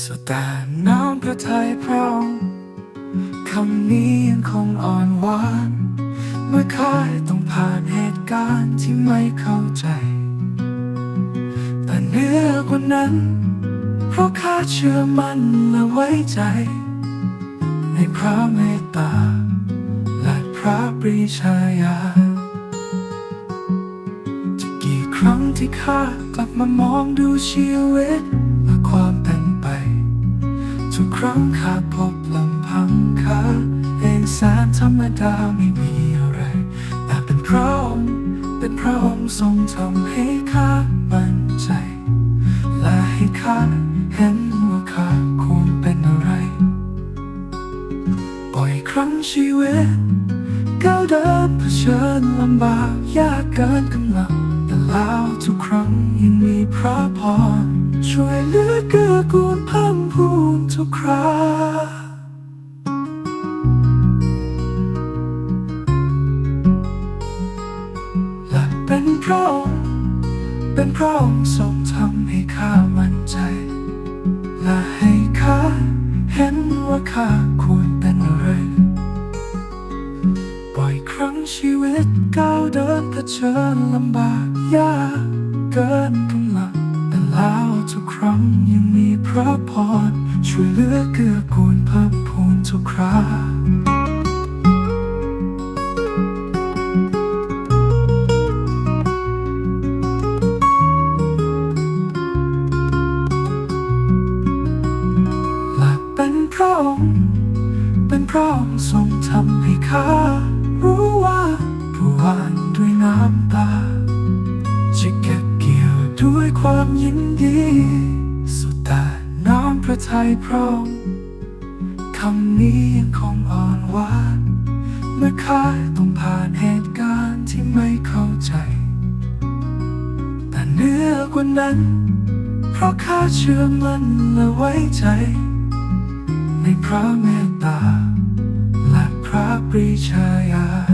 สแต่น้ำพระทัยพระองค์คำนี้ยังคงอ่อนหวาน เมื่อข้าต้องผ่านเหตุการณ์ที่ไม่เข้าใจ แต่เหนือกว่านั้น เพราะข้าเชื่อมั่นและไว้ใจ ในพระเมตตา และพระปรีชาญาจะกี่ครั้งที่ข้ากลับมามองดูชีวิต ทุกครั้งข้าพบลำพังข้าเองแสนธรรมดาไม่มีอะไรแต่เป็นพระองค์เป็นพระองค์ทรงทำให้ข้ามั่นใจ และให้ข้าเห็นว่าข้าควรเป็นอะไรบ่อยครั้งชีวิตก้าวเดินเผชิญลำบากยากเกินกำลังแต่แล้วทุกครั้งยังมีพระพร ช่วยเหลือเกื้อกูลพิ่มพูนทุกคราและเป็นพระองค์เป็นพระองค์ทรงทำให้ข้ามั่นใจ และให้ข้าเห็นว่าข้าควรเป็นอะไรบ่อยครั้งชีวิตก้าวเดินเผชิญลำบากยากเกิน แล้วทุกครั้งยังมีพระพรช่วยเหลือเกื้อกูลเพิ่มพูนทุกคราและเป็นพระองค์เป็นพระองค์ทรงทำให้ข้ารู้ว่า ความยินดี สุดแต่น้อมพระทัยพระองค์คำนี้ยังคงอ่อนหวาน เมื่อข้าต้องผ่านเหตุการณ์ที่ไม่เข้าใจ แต่เหนือกว่านั้น เพราะข้าเชื่อมั่นและไว้ใจ ในพระเมตตาและพระปรีชาญาณ